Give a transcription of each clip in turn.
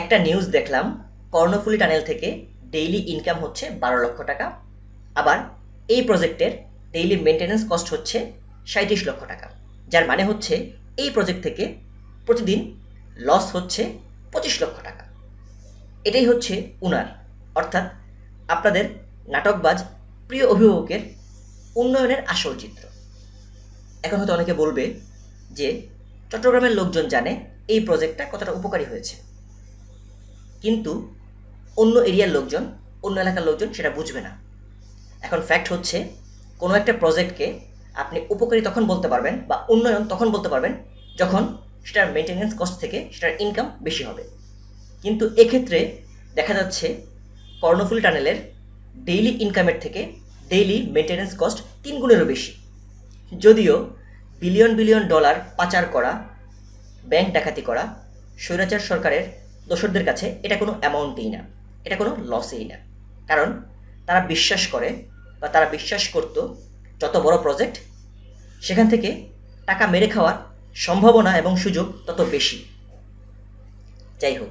একটা নিউজ দেখলাম, কর্ণফুলি টানেল থেকে ডেইলি ইনকাম হচ্ছে বারো লক্ষ টাকা, আবার এই প্রজেক্টের ডেইলি মেনটেন্যান্স কস্ট হচ্ছে সাঁত্রিশ লক্ষ টাকা, যার মানে হচ্ছে এই প্রজেক্ট থেকে প্রতিদিন লস হচ্ছে পঁচিশ লক্ষ টাকা। এটাই হচ্ছে উনার, অর্থাৎ আপনাদের নাটকবাজ প্রিয় অভিভাবকের উন্নয়নের আসল চিত্র। এখন হয়তো অনেকে বলবে যে চট্টগ্রামের লোকজন জানে এই প্রজেক্টটা কতটা উপকারী হয়েছে। কিন্তু অন্য এরিয়ার লোকজন, অন্য এলাকার লোকজন সেটা বুঝবে না। এখন ফ্যাক্ট হচ্ছে, কোনো একটা প্রজেক্টকে আপনি উপকারী তখন বলতে পারবেন বা উন্নয়ন তখন বলতে পারবেন যখন সেটার মেনটেন্যান্স কস্ট থেকে সেটার ইনকাম বেশি হবে। কিন্তু এক্ষেত্রে দেখা যাচ্ছে, কর্ণফুল টানেলের ডেইলি ইনকামের থেকে ডেইলি মেনটেন্যান্স কস্ট তিন গুণেরও বেশি। যদিও বিলিয়ন বিলিয়ন ডলার পাচার করা ব্যাংক ডাকাতি করা, স্বৈরাচার সরকারের দোসরদের কাছে এটা কোনো অ্যামাউন্টেই না। এটা কোনো লসেই না। কারণ তারা বিশ্বাস করে বা তারা বিশ্বাস করত যত বড় প্রজেক্ট সেখান থেকে টাকা মেরে খাওয়ার সম্ভাবনা এবং সুযোগ তত বেশি। যাই হোক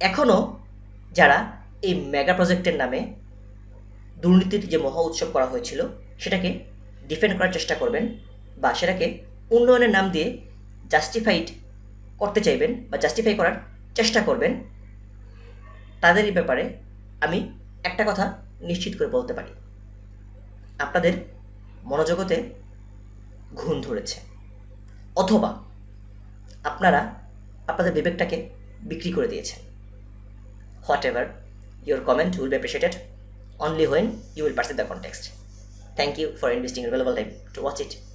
এখনও যারা এই মেগা প্রজেক্টের নামে দুর্নীতির যে মহা উৎসব করা হয়েছিল, সেটাকে ডিফেন্ড করার চেষ্টা করবেন বা সেটাকে উন্নয়নের নাম দিয়ে জাস্টিফাইড করতে চাইবেন বা জাস্টিফাই করার চেষ্টা করবেন তাদেরই ব্যাপারে আমি একটা কথা নিশ্চিত করে বলতে পারি আপনাদের মনোজগতে ঘুণ ধরেছে অথবা আপনারা আপনাদের বিবেকটাকে বিক্রি করে দিয়েছেন whatever your comment will be appreciated only when you will perceive the context. Thank you for investing your valuable time to it.